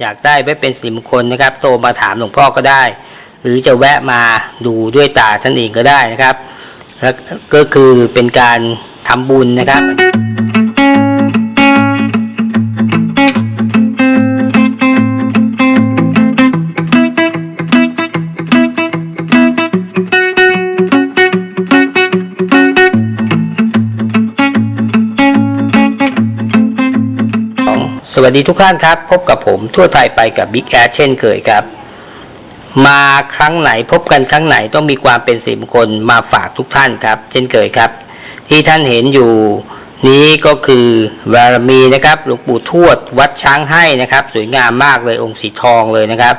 อยากได้ไว้เป็นสิริมงคลนะครับ โทรมาถามหลวงพ่อก็ได้ หรือจะแวะมาดูด้วยตาท่านเองก็ได้นะครับ แล้วก็คือเป็นการทำบุญนะครับ สวัสดีทุกท่านครับ พบกับผมทั่วไทยไปกับบิ๊กแอเช่นเคยครับ มาครั้งไหนพบกันครั้งไหนต้องมีความเป็นสิมงคลมาฝากทุกท่านครับ เช่นเคยครับ ที่ท่านเห็นอยู่นี้ก็คือบารมีนะครับหลวงปู่ทวดวัดช้างให้นะครับ สวยงามมากเลยองค์สีทองเลยนะครับ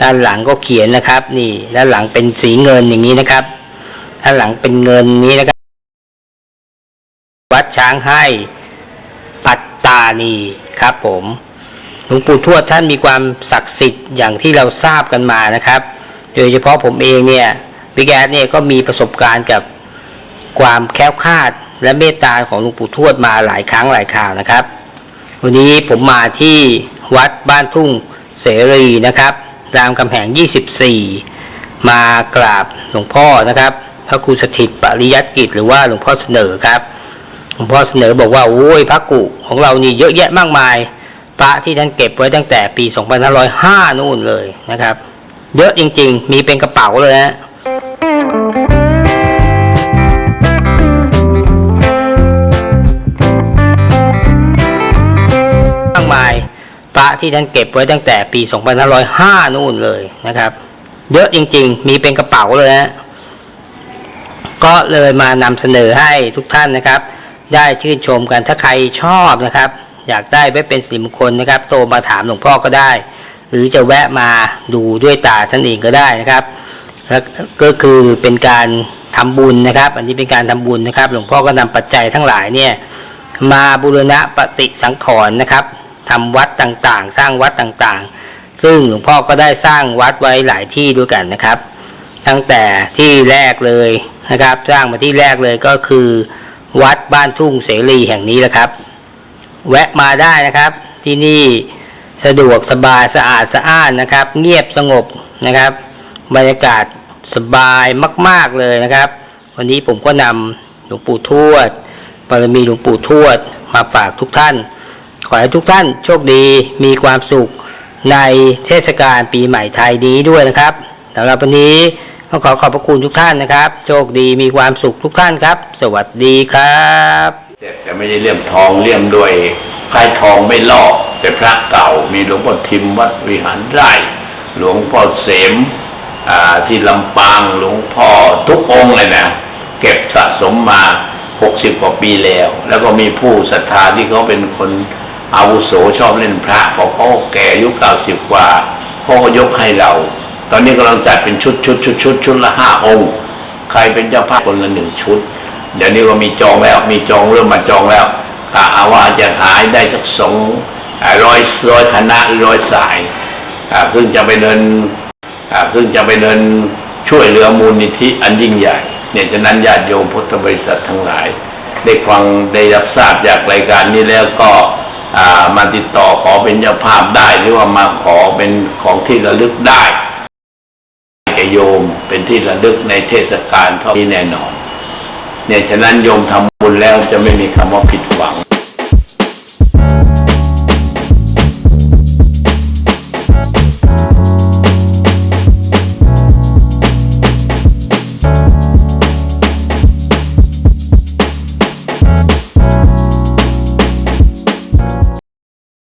ด้านหลังก็เขียนนะครับ นี่ด้านหลังเป็นสีเงินอย่างนี้นะครับ ด้านหลังเป็นเงินนี้นะครับ วัดช้างให้ ตานีครับผมหลวงปู่ทวดท่านมีความศักดิ์สิทธิ์อย่างที่เราทราบกันมานะครับ โดยเฉพาะผมเองเนี่ยวิแอดเนี่ยก็มีประสบการณ์กับความแค้วคาดและเมตตาของหลวงปู่ทวดมาหลายครั้งหลายคราวนะครับ วันนี้ผมมาที่วัดบ้านทุ่งเสรีนะครับรามคำแหง 24 มากราบหลวงพ่อนะครับ พระครูสถิตปริยัติกิจหรือว่าหลวงพ่อเสนอครับ หลวงพ่อเสนอบอกว่าโอ้ยพระกุของเรานี่เยอะแยะมากมายพระที่ท่านเก็บไว้ตั้งแต่ปี 2505 นู่นเลยนะครับ เยอะจริง ๆ มีเป็นกระเป๋าเลยนะมากมายพระที่ท่านเก็บไว้ตั้งแต่ปี 2505 นู่นเลยนะครับ เยอะจริง ๆ มีเป็นกระเป๋าเลยนะก็เลยมานำเสนอให้ทุกท่านนะครับ ได้ชื่นชมกันถ้าใครชอบนะครับ อยากได้ไว้เป็นสิริมงคลนะครับ โทรมาถามหลวงพ่อก็ได้ หรือจะแวะมาดูด้วยตาท่านเองก็ได้นะครับแล้วก็คือเป็นการทำบุญนะครับ อันนี้เป็นการทำบุญนะครับ หลวงพ่อก็นำปัจจัยทั้งหลายเนี่ยมาบูรณะปฏิสังขรณ์นะครับทำวัดต่างๆ สร้างวัดต่างๆ ซึ่งหลวงพ่อก็ได้สร้างวัดไว้หลายที่ด้วยกันนะครับ ตั้งแต่ที่แรกเลยนะครับ สร้างมาที่แรกเลยก็คือ วัดบ้านทุ่งเสรีแห่งนี้แหละครับ แวะมาได้นะครับ ที่นี่สะดวกสบายสะอาดสะอ้านนะครับ เงียบสงบนะครับ บรรยากาศสบายมาก ๆเลยนะครับ วันนี้ผมก็นำหลวงปู่ทวดบารมีหลวงปู่ทวดมาฝากทุกท่าน ขอให้ทุกท่านโชคดีมีความสุขในเทศกาลปีใหม่ไทยนี้ด้วยนะครับสำหรับวันนี้ ก็ขอขอบพระคุณทุกท่านนะครับ โชคดีมีความสุขทุกท่านครับ สวัสดีครับแต่ไม่ได้เลี่ยมทองเลี่ยมด้วยคล้ายทองไม่ลอกแต่พระเก่า มีหลวงพ่อทิมวัดวิหารไร่หลวงพ่อเสม่ที่ลำปางหลวงพ่อทุกองเลยนะ เก็บสะสมมา 60 กว่าปีแล้ว แล้วก็มีผู้ศรัทธาที่เขาเป็นคนอาวุโสชอบเล่นพระพอเขาแก่อายุ90 กว่าเขาก็ยกให้เรา อนนี้กำลังจัดเป็นชุดชุดชุดชุดชุดละห้าองค์ ใครเป็นเจ้าภาพคนละหนึ่งชุด เดี๋ยวนี้ก็มีจองแล้วมีจองเริ่มมาจองแล้วกะเอาว่าจะหายได้สักสองร้อยร้อยคณะร้อยสายซึ่งจะไปเดินซึ่งจะไปเดินช่วยเหลือมูลนิธิอันยิ่งใหญ่เนี่ยฉะนั้นญาติโยมพุทธบริษัททั้งหลาย ได้ฟังได้รับทราบจากรายการนี้แล้วก็มาติดต่อขอเป็นเจ้าภาพได้หรือว่ามาขอเป็นของที่ระลึกได้ โยมเป็นที่ระลึกในเทศกาลเท่านี้แน่นอน เนี่ยฉะนั้นโยมทำบุญแล้วจะไม่มีคำว่าผิดหวัง